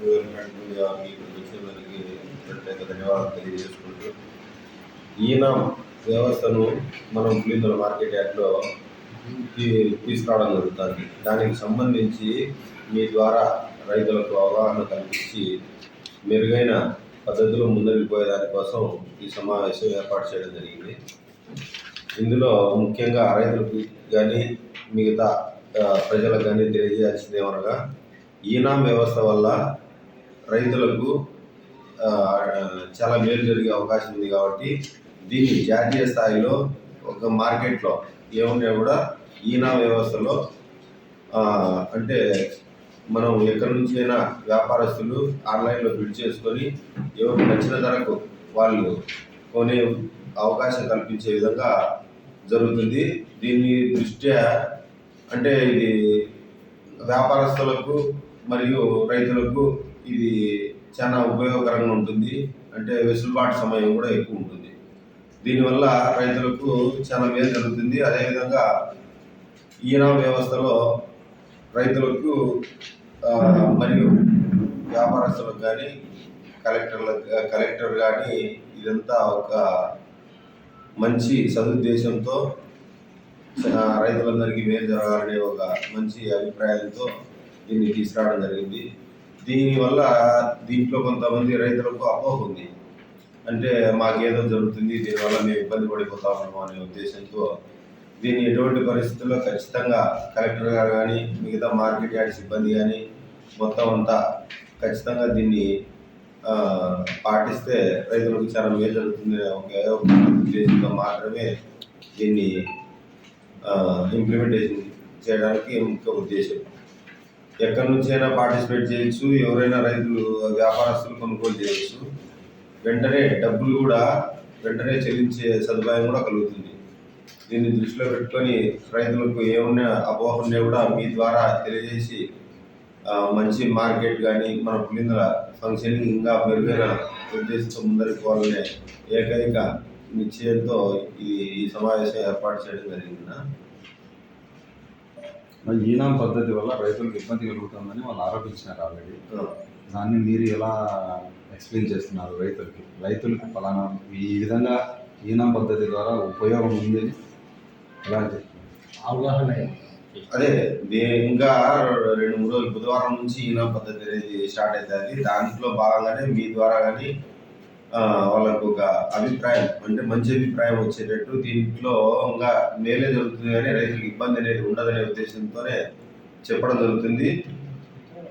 Welcome గారికి వచ్చిన వారికి ప్రత్యేక ధన్యవాదాలు తెలియజేసుకుంటూ ఈయన వ్యవస్థను మనం పులిందుల మార్కెట్ యార్డ్లో తీసుకురావడం జరుగుతుంది. దానికి సంబంధించి మీ ద్వారా రైతులకు అవగాహన కల్పించి మెరుగైన పద్ధతిలో ముందరికి పోయేదానికోసం ఈ సమావేశం ఏర్పాటు చేయడం జరిగింది. ఇందులో ముఖ్యంగా రైతులకు కానీ మిగతా ప్రజలకు కానీ తెలియజేయాల్సింది ఏమనగా ఈనాం వ్యవస్థ వల్ల రైతులకు చాలా మేలు జరిగే అవకాశం ఉంది కాబట్టి దీన్ని జాతీయ స్థాయిలో ఒక మార్కెట్లో ఏమున్నా కూడా ఈనా వ్యవస్థలో అంటే మనం ఎక్కడి నుంచి అయినా వ్యాపారస్తులు ఆన్లైన్లో బిడ్ చేసుకొని ఎవరికి నచ్చిన ధరకు వాళ్ళు కొనే అవకాశం కల్పించే విధంగా జరుగుతుంది. దీని దృష్ట్యా అంటే ఇది వ్యాపారస్తులకు మరియు రైతులకు ఇది చాలా ఉపయోగకరంగా ఉంటుంది. అంటే వెసులుబాటు సమయం కూడా ఎక్కువ ఉంటుంది. దీనివల్ల రైతులకు చాలా మేలు జరుగుతుంది. అదేవిధంగా ఈనా వ్యవస్థలో రైతులకు మరియు వ్యాపారస్తులకు కానీ కలెక్టర్లకు కలెక్టర్ కానీ ఇదంతా ఒక మంచి సదుద్దేశంతో రైతులందరికీ మేలు జరగాలనే ఒక మంచి అభిప్రాయంతో దీన్ని తీసుకురావడం జరిగింది. దీనివల్ల దీంట్లో కొంతమంది రైతులకు అపోహ ఉంది. అంటే మాకేదో జరుగుతుంది దీనివల్ల మేము ఇబ్బంది పడిపోతామేమో అనే ఉద్దేశంతో దీన్ని ఎటువంటి పరిస్థితుల్లో ఖచ్చితంగా కలెక్టర్ గారు కానీ మిగతా మార్కెట్ యార్డ్ సిబ్బంది కానీ మొత్తం అంతా ఖచ్చితంగా దీన్ని పాటిస్తే రైతులకు చాలా మేలు జరుగుతుంది ఒకే ఒక ఉద్దేశంతో మాత్రమే దీన్ని ఇంప్లిమెంటేషన్ చేయడానికి ముఖ్య ఉద్దేశం. ఎక్కడి నుంచైనా పార్టిసిపేట్ చేయొచ్చు ఎవరైనా రైతులు వ్యాపారస్తులు కొనుగోలు చేయొచ్చు. వెంటనే డబ్బులు కూడా వెంటనే చెల్లించే సదుపాయం కూడా కలుగుతుంది. దీన్ని దృష్టిలో పెట్టుకొని రైతులకు ఏమున్నా అపోహ ఉన్నా కూడా మీ ద్వారా తెలియజేసి మంచి మార్కెట్ కానీ మన పులిందల ఫంక్షనింగ్ ఇంకా మెరుగైన ఉద్దేశంతో ముందరికి పోవాలనే ఏకైక నిశ్చయంతో ఈ ఈ సమావేశం ఏర్పాటు చేయడం జరిగింది. మరి ఈనాం పద్ధతి వల్ల రైతులకు ఇబ్బంది కలుగుతుందని వాళ్ళు ఆరోపించినారు ఆల్రెడీ దాన్ని మీరు ఎలా ఎక్స్ప్లెయిన్ చేస్తున్నారు రైతులకి? రైతులకు ఫలానా ఈ విధంగా ఈనాం పద్ధతి ద్వారా ఉపయోగం ఉంది అని ఎలా అవగాహన అదే ఇంకా రెండు మూడు రోజులు బుధవారం నుంచి ఈనా పద్ధతి అనేది స్టార్ట్ అవుతుంది దాంట్లో భాగంగానే మీ ద్వారా కానీ వాళ్ళకు ఒక అభిప్రాయం అంటే మంచి అభిప్రాయం వచ్చేటట్టు దీంట్లో ఇంకా మేలే జరుగుతుంది కానీ రైతులకు ఇబ్బంది అనేది ఉండదనే ఉద్దేశంతోనే చెప్పడం జరుగుతుంది.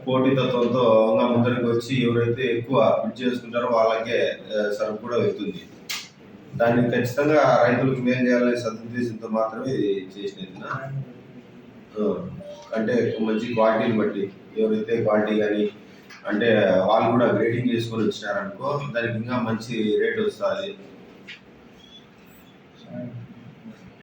పోటీతత్వంతో ఇంకా ముందరికి వచ్చి ఎవరైతే ఎక్కువ బిడ్ చేసుకుంటారో వాళ్ళకే సరుకు కూడా వెళ్తుంది దాన్ని ఖచ్చితంగా రైతులకు మేలు చేయాలనే సదుద్దేశంతో మాత్రమే ఇది చేసినది. అంటే మంచి క్వాలిటీని బట్టి ఎవరైతే క్వాలిటీ కానీ అంటే వాళ్ళు కూడా గ్రేడింగ్ చేసుకొని వచ్చినారనుకో దానికి ఇంకా మంచి రేట్ వస్తుంది.